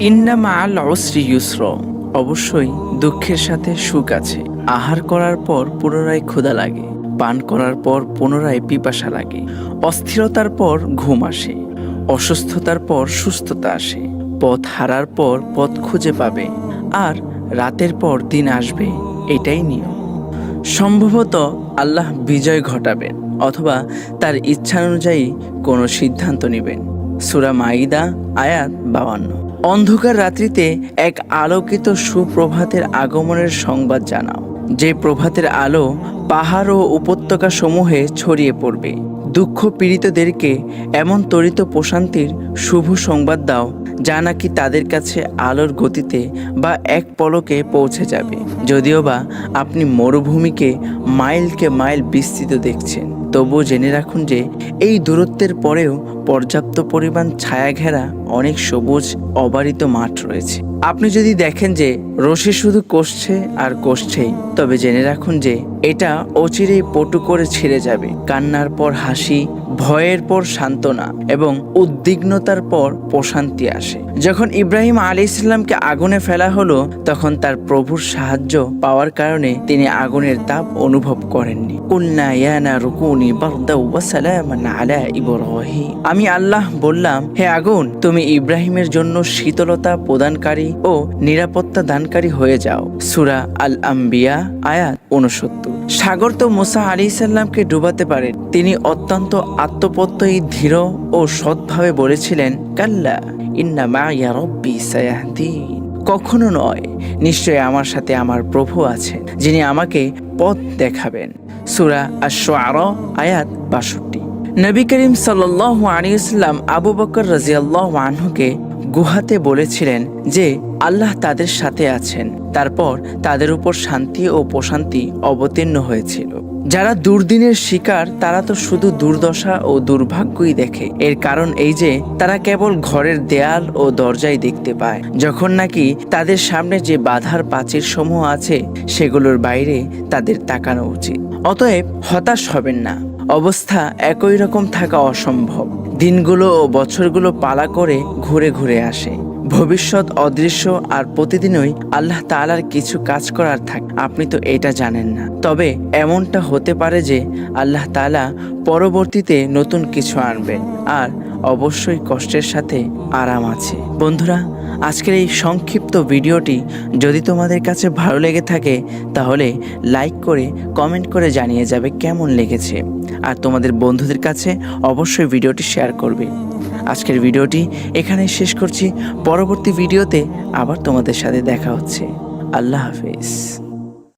ইন্নামা আল অশ্রী ইউসর, অবশ্যই দুঃখের সাথে সুখ আছে। আহার করার পর পুনরায় ক্ষুধা লাগে, পান করার পর পুনরায় পিপাসা লাগে, অস্থিরতার পর ঘুম আসে, অসুস্থতার পর সুস্থতা আসে, পথ হারার পর পথ খুঁজে পাবে, আর রাতের পর দিন আসবে, এটাই নিয়ম। সম্ভবত আল্লাহ বিজয় ঘটাবেন, অথবা তার ইচ্ছানুযায়ী কোনো সিদ্ধান্ত নেবেন। সুরা মাইদা আয়াত বাবান্ন অন্ধকার রাত্রিতে এক আলোকিত সুপ্রভাতের আগমনের সংবাদ জানাও। যে প্রভাতের আলো পাহাড় ও উপত্যকা সমূহে ছড়িয়ে পড়বে। দুঃখ পীড়িতদেরকে এমন তরিত প্রশান্তির শুভ সংবাদ দাও, যা নাকি তাদের কাছে আলোর গতিতে বা এক পলকে পৌঁছে যাবে। যদিও বা আপনি মরুভূমিকে মাইলকে মাইল বিস্তৃত দেখছেন, তবুও জেনে রাখুন যে এই দূরত্বের পরেও পর্যাপ্ত পরিমাণ ছায়া ঘেরা অনেক সবুজ, অবারিত মাঠ রয়েছে। আপনি যদি দেখেন যে রশি শুধু কষছে আর কষছেই, তবে জেনে রাখুন যে এটা অচিরেই পটু করে ছিঁড়ে যাবে। কান্নার পর হাসি, ভয়ের পর সান্ত্বনা এবং উদ্বিগ্নতার পর প্রশান্তি আসে। যখন ইব্রাহিম আলী ইসলামকে আগুনে ফেলা হলো, তখন তার প্রভুর সাহায্য পাওয়ার কারণে তিনি আগুনের তাপ অনুভব করেননি। আমি আল্লাহ বললাম, হে আগুন, তুমি ইব্রাহিমের জন্য শীতলতা প্রদানকারী ও নিরাপত্তা দানকারী হয়ে যাও। সুরা আল আম্বিয়া আয়াত উনসত্তর সাগর তো মুসা আলী সাল্লামকে ডুবাতে পারেন তিনি অত্যন্ত আত্মপ্রত্যয়ী, ধীর ও সৎভাবে বলেছিলেন, কাল্লা, ইন্না মায়া রব্বি সায়াহদিন। কখনো নয়, নিশ্চয় আমার সাথে আমার প্রভু আছেন, যিনি আমাকে পথ দেখাবেন। সুরা আশ-শুআরা, আয়াত বাষট্টি। নবী করিম সাল্লাল্লাহু আলাইহি সাল্লাম আবু বকর রাজিয়াল্লাহু আনহুকে গুহাতে বলেছিলেন যে, আল্লাহ তাদের সাথে আছেন। তারপর তাদের উপর শান্তি ও প্রশান্তি অবতীর্ণ হয়েছিল। যারা দুর্দিনের শিকার, তারা তো শুধু দুর্দশা ও দুর্ভাগ্যই দেখে। এর কারণ এই যে, তারা কেবল ঘরের দেয়াল ও দরজাই দেখতে পায়। যখন নাকি তাদের সামনে যে বাধার পাঁচির সমূহ আছে, সেগুলোর বাইরে তাদের তাকানো উচিত। অতএব হতাশ হবেন না। অবস্থা একই রকম থাকা অসম্ভব। দিনগুলো ও বছরগুলো পালা করে ঘুরে ঘুরে আসে। ভবিষ্যৎ অদৃশ্য আর প্রতিদিনই আল্লাহ তালার কিছু কাজ করার থাক, আপনি তো এটা জানেন না। তবে এমনটা হতে পারে যে আল্লাহ তালা পরবর্তীতে নতুন কিছু আনবেন। আর অবশ্যই কষ্টের সাথে আরাম আছে। বন্ধুরা, আজকের এই সংক্ষিপ্ত ভিডিওটি যদি তোমাদের কাছে ভালো লেগে থাকে, তাহলে লাইক করে কমেন্ট করে জানিয়ে যাবে কেমন লেগেছে। আর তোমাদের বন্ধুদের কাছে অবশ্যই ভিডিওটি শেয়ার করবে। আজকের ভিডিওটি এখানেই শেষ করছি। পরবর্তী ভিডিওতে আবার তোমাদের সাথে দেখা হচ্ছে। আল্লাহ হাফেজ।